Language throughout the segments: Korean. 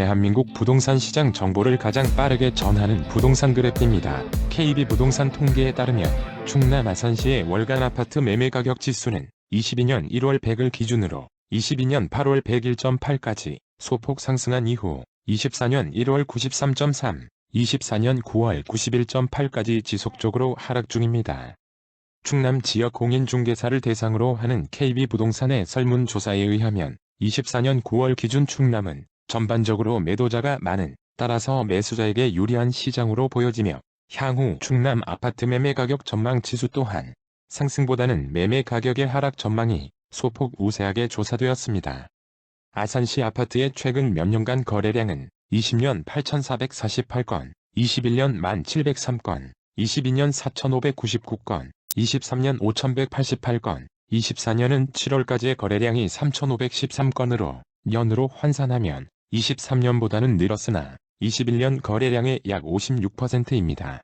대한민국 부동산 시장 정보를 가장 빠르게 전하는 부동산 그래프입니다. KB 부동산 통계에 따르면 충남 아산시의 월간 아파트 매매 가격 지수는 22년 1월 100을 기준으로 22년 8월 101.8까지 소폭 상승한 이후 24년 1월 93.3, 24년 9월 91.8까지 지속적으로 하락 중입니다. 충남 지역 공인중개사를 대상으로 하는 KB 부동산의 설문조사에 의하면 24년 9월 기준 충남은 전반적으로 매도자가 많은 따라서 매수자에게 유리한 시장으로 보여지며 향후 충남 아파트 매매 가격 전망 지수 또한 상승보다는 매매 가격의 하락 전망이 소폭 우세하게 조사되었습니다. 아산시 아파트의 최근 몇 년간 거래량은 20년 8,448건, 21년 1,703건, 22년 4,599건, 23년 5,188건, 24년은 7월까지의 거래량이 3,513건으로 년으로 환산하면 23년보다는 늘었으나 21년 거래량의 약 56%입니다.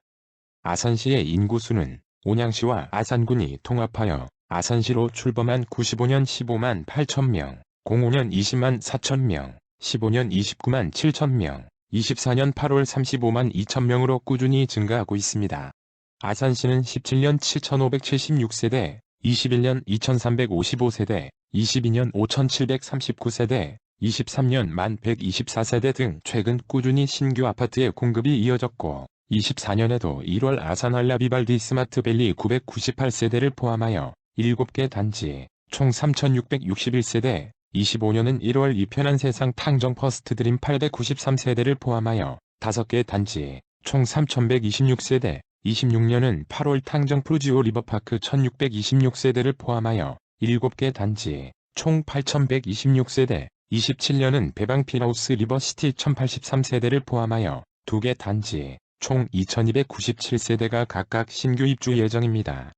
아산시의 인구수는 온양시와 아산군이 통합하여 아산시로 출범한 95년 15만 8천 명, 05년 20만 4천 명, 15년 29만 7천 명, 24년 8월 35만 2천 명으로 꾸준히 증가하고 있습니다. 아산시는 17년 7,576세대, 21년 2,355세대, 22년 5,739세대, 23년 1,124세대 등 최근 꾸준히 신규 아파트의 공급이 이어졌고 24년에도 1월 아산 알라비발디 스마트밸리 998세대를 포함하여 7개 단지 총 3,661세대, 25년은 1월 이 편한 세상 탕정 퍼스트 드림 893세대를 포함하여 5개 단지 총 3,126세대, 26년은 8월 탕정 프루지오 리버파크 1,626세대를 포함하여 7개 단지 총 8,126세대, 27년은 배방 피라우스 리버시티 1083세대를 포함하여 2개 단지 총 2297세대가 각각 신규 입주 예정입니다.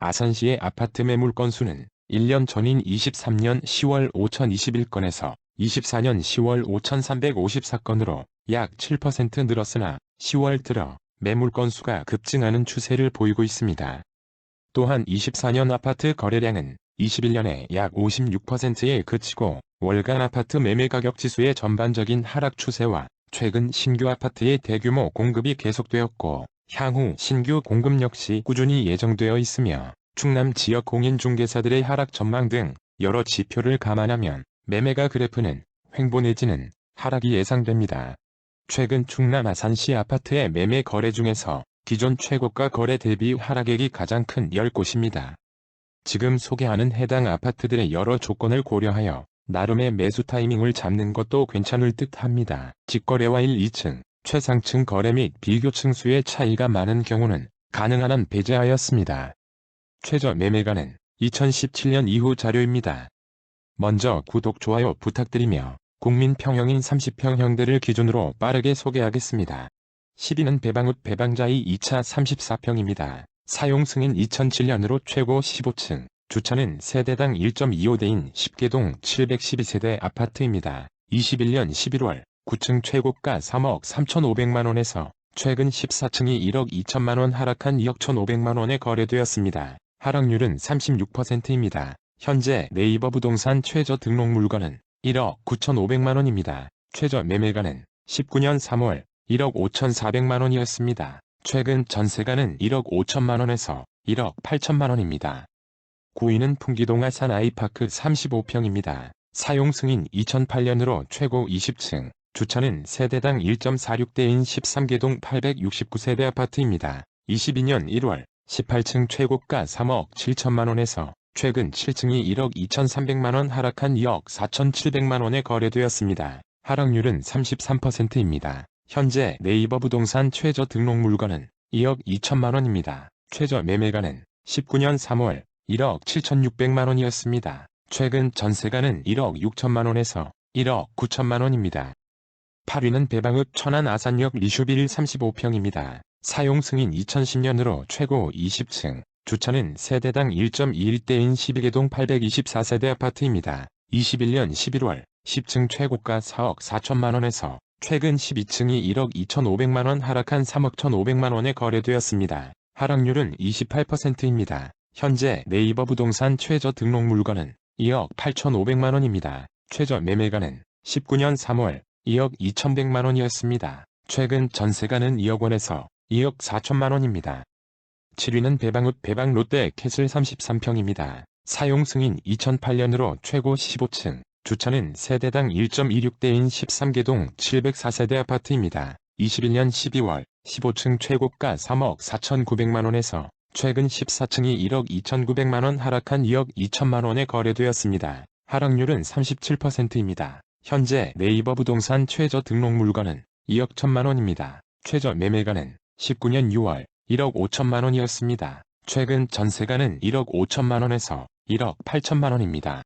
아산시의 아파트 매물 건수는 1년 전인 23년 10월 5021건에서 24년 10월 5354건으로 약 7% 늘었으나 10월 들어 매물 건수가 급증하는 추세를 보이고 있습니다. 또한 24년 아파트 거래량은 21년에 약 56%에 그치고 월간 아파트 매매 가격 지수의 전반적인 하락 추세와 최근 신규 아파트의 대규모 공급이 계속되었고 향후 신규 공급 역시 꾸준히 예정되어 있으며 충남 지역 공인중개사들의 하락 전망 등 여러 지표를 감안하면 매매가 그래프는 횡보 내지는 하락이 예상됩니다. 최근 충남 아산시 아파트의 매매 거래 중에서 기존 최고가 거래 대비 하락액이 가장 큰 10곳입니다. 지금 소개하는 해당 아파트들의 여러 조건을 고려하여 나름의 매수 타이밍을 잡는 것도 괜찮을 듯 합니다. 직거래와 1, 2층, 최상층 거래 및 비교층 수의 차이가 많은 경우는 가능한 한 배제하였습니다. 최저 매매가는 2017년 이후 자료입니다. 먼저 구독, 좋아요 부탁드리며 국민평형인 30평형대를 기준으로 빠르게 소개하겠습니다. 12는 배방읍 배방자이 2차 34평입니다. 사용 승인 2007년으로 최고 15층, 주차는 세대당 1.25대인 10개동 712세대 아파트입니다. 21년 11월 9층 최고가 3억 3,500만원에서 최근 14층이 1억 2천만원 하락한 2억 1,500만원에 거래되었습니다. 하락률은 36%입니다. 현재 네이버 부동산 최저 등록 물건은 1억 9,500만원입니다. 최저 매매가는 19년 3월 1억 5,400만원이었습니다. 최근 전세가는 1억 5천만 원에서 1억 8천만 원입니다. 9위는 풍기동 아산 아이파크 35평입니다. 사용 승인 2008년으로 최고 20층, 주차는 세대당 1.46대인 13개동 869세대 아파트입니다. 22년 1월 18층 최고가 3억 7천만 원에서 최근 7층이 1억 2,300만 원 하락한 2억 4,700만 원에 거래되었습니다. 하락률은 33%입니다. 현재 네이버 부동산 최저 등록 물건은 2억 2천만원입니다. 최저 매매가는 19년 3월 1억 7,600만원이었습니다. 최근 전세가는 1억 6천만원에서 1억 9천만원입니다. 8위는 배방읍 천안 아산역 리슈빌 35평입니다. 사용 승인 2010년으로 최고 20층, 주차는 세대당 1.21대인 12개동 824세대 아파트입니다. 21년 11월 10층 최고가 4억 4천만원에서 최근 12층이 1억 2,500만원 하락한 3억 1,500만원에 거래되었습니다. 하락률은 28%입니다. 현재 네이버 부동산 최저 등록 물건은 2억 8,500만원입니다. 최저 매매가는 19년 3월 2억 2,100만원이었습니다. 최근 전세가는 2억 원에서 2억 4천만 원입니다. 7위는 배방읍 배방 롯데 캐슬 33평입니다. 사용 승인 2008년으로 최고 15층, 주차는 세대당 1.26대인 13개동 704세대 아파트입니다. 21년 12월 15층 최고가 3억 4,900만원에서 최근 14층이 1억 2,900만원 하락한 2억 2천만원에 거래되었습니다. 하락률은 37%입니다. 현재 네이버 부동산 최저 등록 물건은 2억 1천만원입니다. 최저 매매가는 19년 6월 1억 5천만원이었습니다. 최근 전세가는 1억 5천만원에서 1억 8천만원입니다.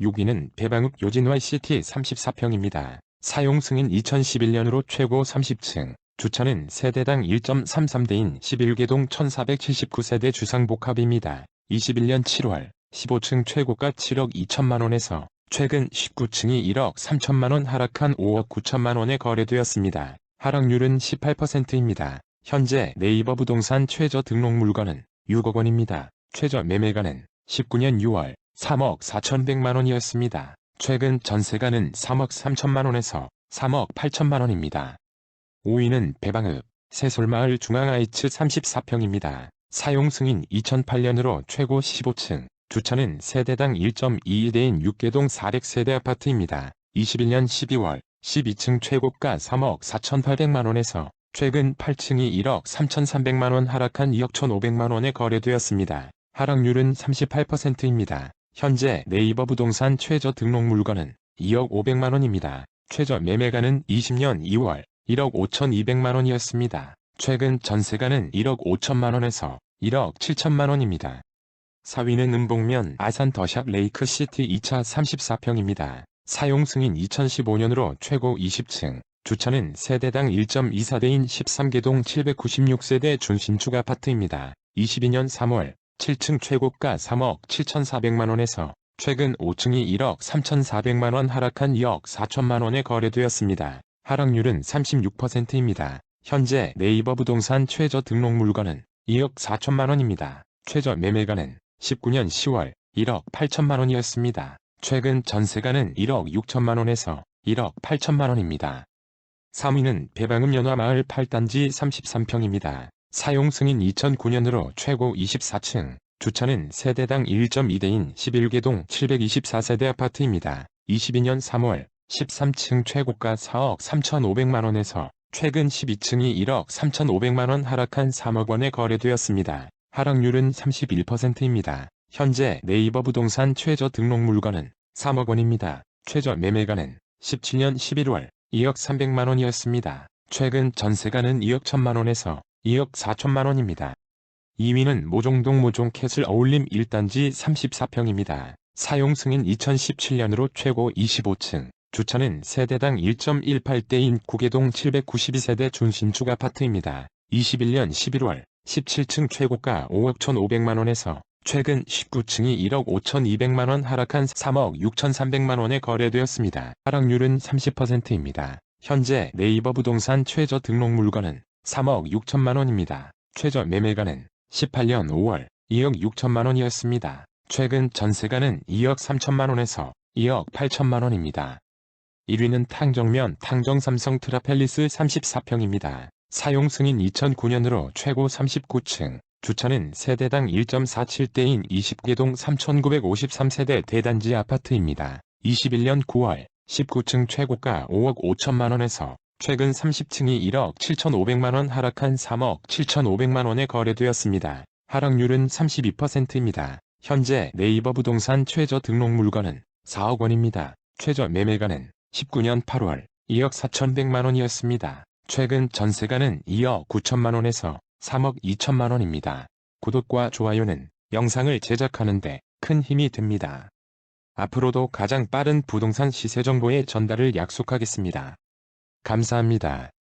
6위는 배방읍 요진Y 시티 34평입니다. 사용 승인 2011년으로 최고 30층, 주차는 세대당 1.33대인 11개동 1479세대 주상복합입니다. 21년 7월 15층 최고가 7억 2천만원에서 최근 19층이 1억 3천만원 하락한 5억 9천만원에 거래되었습니다. 하락률은 18%입니다. 현재 네이버 부동산 최저 등록 물건은 6억 원입니다. 최저 매매가는 19년 6월 3억 4천백만원이었습니다. 최근 전세가는 3억 3천만 원에서 3억 8천만 원입니다. 5위는 배방읍 새솔마을 중앙아이츠 34평입니다. 사용 승인 2008년으로 최고 15층, 주차는 세대당 1.22대인 6개동 400세대 아파트입니다. 21년 12월 12층 최고가 3억 4,800만원에서 최근 8층이 1억 3,300만원 하락한 2억 1,500만원에 거래되었습니다. 하락률은 38%입니다. 현재 네이버 부동산 최저 등록 물건은 2억 500만원입니다. 최저 매매가는 20년 2월 1억 5,200만원이었습니다. 최근 전세가는 1억 5천만원에서 1억 7천만원입니다. 4위는 음봉면 아산 더샵 레이크시티 2차 34평입니다. 사용 승인 2015년으로 최고 20층, 주차는 세대당 1.24대인 13개동 796세대 준신축 아파트입니다. 22년 3월 7층 최고가 3억 7,400만원에서 최근 5층이 1억 3,400만원 하락한 2억 4천만원에 거래되었습니다. 하락률은 36%입니다. 현재 네이버 부동산 최저 등록 물건은 2억 4천만원입니다. 최저 매매가는 19년 10월 1억 8천만원이었습니다. 최근 전세가는 1억 6천만원에서 1억 8천만원입니다. 3위는 배방읍 연화마을 8단지 33평입니다. 사용 승인 2009년으로 최고 24층, 주차는 세대당 1.2대인 11개동 724세대 아파트입니다. 22년 3월 13층 최고가 4억 3,500만원에서 최근 12층이 1억 3,500만원 하락한 3억 원에 거래되었습니다. 하락률은 31%입니다. 현재 네이버 부동산 최저 등록 물건은 3억 원입니다. 최저 매매가는 17년 11월 2억 300만원이었습니다. 최근 전세가는 2억 1천만원에서 2억 4천만 원입니다. 2위는 모종동 모종 캐슬 어울림 1단지 34평입니다. 사용 승인 2017년으로 최고 25층, 주차는 세대당 1.18대인 구계동 792세대 준신축 아파트입니다. 21년 11월 17층 최고가 5억 1,500만원에서 최근 19층이 1억 5,200만원 하락한 3억 6,300만원에 거래되었습니다. 하락률은 30%입니다. 현재 네이버 부동산 최저 등록 물건은 3억 6천만 원입니다. 최저 매매가는 18년 5월 2억 6천만 원이었습니다. 최근 전세가는 2억 3천만 원에서 2억 8천만 원입니다. 1위는 탕정면 탕정 삼성 트라펠리스 34평입니다. 사용 승인 2009년으로 최고 39층, 주차는 세대당 1.47대인 20개동 3953세대 대단지 아파트입니다. 21년 9월 19층 최고가 5억 5천만원에서 최근 30층이 1억 7,500만원 하락한 3억 7,500만원에 거래되었습니다. 하락률은 32%입니다. 현재 네이버 부동산 최저 등록 물건은 4억 원입니다. 최저 매매가는 19년 8월 2억 4,100만 원이었습니다. 최근 전세가는 2억 9천만 원에서 3억 2천만 원입니다. 구독과 좋아요는 영상을 제작하는데 큰 힘이 됩니다. 앞으로도 가장 빠른 부동산 시세 정보의 전달을 약속하겠습니다. 감사합니다.